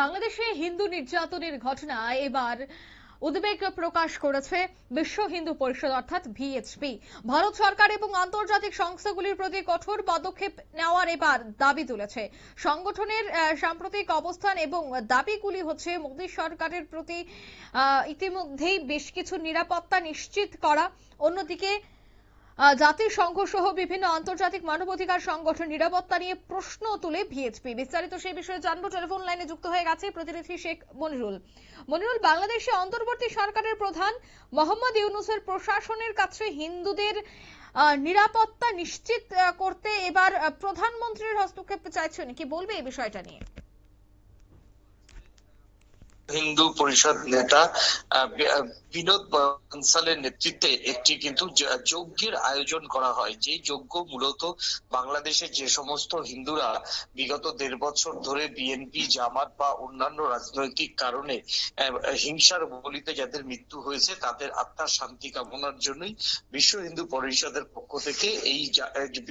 বাংলাদেশে হিন্দু নির্যাতনের ঘটনায় এবার উদ্বেগ প্রকাশ করেছে বিশ্ব হিন্দু পরিষদ, অর্থাৎ ভিএইচপি। ভারত সরকার এবং আন্তর্জাতিক সংস্থাগুলির প্রতি কঠোর পদক্ষেপ নেওয়ার এবার দাবি তুলেছে। সংগঠনের সাম্প্রতিক অবস্থান এবং দাবিগুলি হচ্ছে মোদী সরকারের প্রতি ইতিমধ্যেই বেশ কিছু নিরাপত্তা নিশ্চিত করা। অন্যদিকে জাতিসংঘ সহ বিভিন্ন আন্তর্জাতিক মানবাধিকার সংগঠন নিরাপত্তা নিয়ে প্রশ্ন তুলে ভিএইচপি। বিস্তারিত সেই বিষয়ে জানব। টেলিফোন লাইনে যুক্ত হয়ে গেছে প্রতিনিধি শেখ মনিরুল। মনিরুল, বাংলাদেশে অন্তর্বর্তী সরকারের প্রধান মোহাম্মদ ইউনুসের প্রশাসনের কাছে হিন্দুদের নিরাপত্তা নিশ্চিত করতে এবার প্রধানমন্ত্রীর হস্তক্ষেপ চাইছেন। কি বলবে এই বিষয়টা নিয়ে? হিন্দু পরিষদ নেতা বিনোদ বনসালের নেতৃত্বে একটি কিন্তু যজ্ঞের আয়োজন করা হয়। যে যজ্ঞ মূলত বাংলাদেশের যে সমস্ত হিন্দুরা বিগত দেড় বছর ধরে বিএনপি, জামাত বা অন্যান্য রাজনৈতিক কারণে হিংসার বলিতে যাদের মৃত্যু হয়েছে, তাদের আত্মার শান্তি কামনার জন্যই বিশ্ব হিন্দু পরিষদের পক্ষ থেকে এই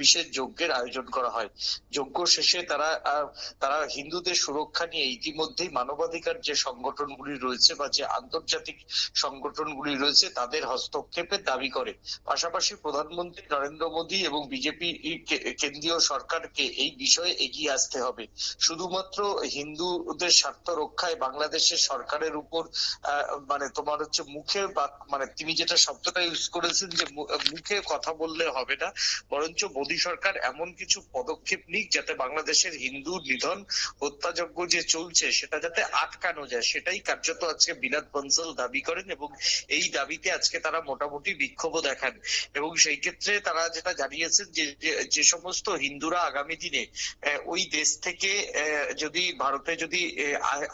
বিশেষ যজ্ঞের আয়োজন করা হয়। যজ্ঞ শেষে তারা তারা হিন্দুদের সুরক্ষা নিয়ে ইতিমধ্যেই মানবাধিকার যে সংগঠনগুলি রয়েছে বা যে আন্তর্জাতিক সংগঠনগুলি রয়েছে, তাদের হস্তক্ষেপের দাবি করে। পাশাপাশি প্রধানমন্ত্রী নরেন্দ্র মোদী এবং বিজেপি কেন্দ্রীয় সরকারকে এই বিষয়ে এগিয়ে আসতে হবে। শুধুমাত্র হিন্দুদের স্বার্থ রক্ষায় বাংলাদেশের সরকারের উপর মানে তোমার হচ্ছে মুখে বা মানে তিনি যেটা শব্দটা ইউজ করেছেন যে মুখে কথা বললে হবে না, বরঞ্চ মোদী সরকার এমন কিছু পদক্ষেপ নিক যাতে বাংলাদেশের হিন্দু নিধন হত্যাযজ্ঞ যে চলছে, সেটা যাতে আটকানো যায় সেটাই কার্যত আজকে বিরাট বনসল দাবি করেন এবং এই দাবিতে আজকে তারা মোটামুটি বিক্ষোভও দেখান। এবং সেই ক্ষেত্রে তারা যেটা জানিয়েছেন যে যে- সমস্ত হিন্দুরা আগামী দিনে ওই দেশ থেকে যদি ভারতে যদি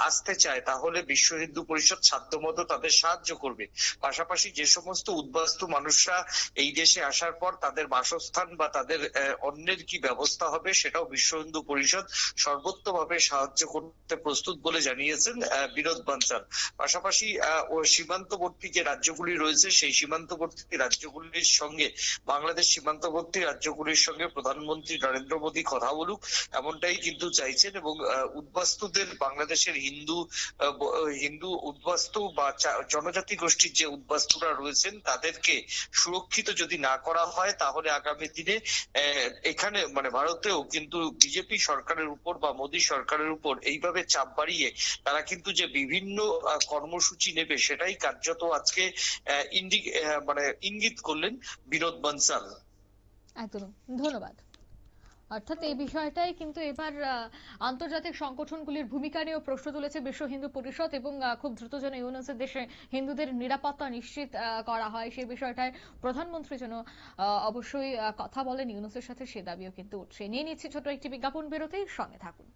আসতে চায় তাহলে বিশ্ব হিন্দু পরিষদ সাধ্যমতো তাদের সাহায্য করবে। পাশাপাশি যে সমস্ত উদ্বাস্তু মানুষরা এই দেশে আসার পর তাদের বাসস্থান বা তাদের অন্যের কি ব্যবস্থা হবে সেটাও বিশ্ব হিন্দু পরিষদ সর্বোত্তভাবে সাহায্য করতে প্রস্তুত বলে জানিয়েছেন আহ, বিনোদ বানসাল পাশাপাশি সীমান্তবর্তী যে রাজ্যগুলি রয়েছে, সেই সীমান্তবর্তী রাজ্যগুলির সঙ্গে, বাংলাদেশ সীমান্তবর্তী রাজ্যগুলির সঙ্গে প্রধানমন্ত্রী নরেন্দ্র মোদী কথা বলুক, এমনটাই কিন্তু চাইছেন এবং উদ্বাস্তুদের, বাংলাদেশের হিন্দু হিন্দু উদ্বাস্তু বা জনজাতি গোষ্ঠীর যে উদ্বাস্তুরা রয়েছেন, তাদেরকে সুরক্ষিত যদি না করা হয়, তাহলে আগামী দিনে এখানে মানে ভারতেও কিন্তু বিজেপি সরকারের উপর বা মোদী সরকারের উপর এইভাবে চাপ বাড়িয়ে, তারা কিন্তু যে বিভিন্ন কর্মসূচি নেবে, সেটাই কার্যত আজকে মানে ইঙ্গিত করলেন বিনোদ বনসাল। একদম। ধন্যবাদ। অর্থাৎ এই বিষয়টাই কিন্তু এবার আন্তর্জাতিক সংগঠনগুলির ভূমিকা নিয়েও প্রশ্ন তুলেছে বিশ্ব হিন্দু পরিষদ এবং খুব দ্রুত যেন ইউনুসের দেশে হিন্দুদের নিরাপত্তা নিশ্চিত করা হয়। সেই বিষয়টায় প্রধানমন্ত্রী যেন অবশ্যই কথা বলেন। ইউনুসের সাথে সে দাবিও কিন্তু উঠছে নিয়ে নিচ্ছি ছোট একটি বিজ্ঞাপন বেরোতেই সঙ্গে থাকুন।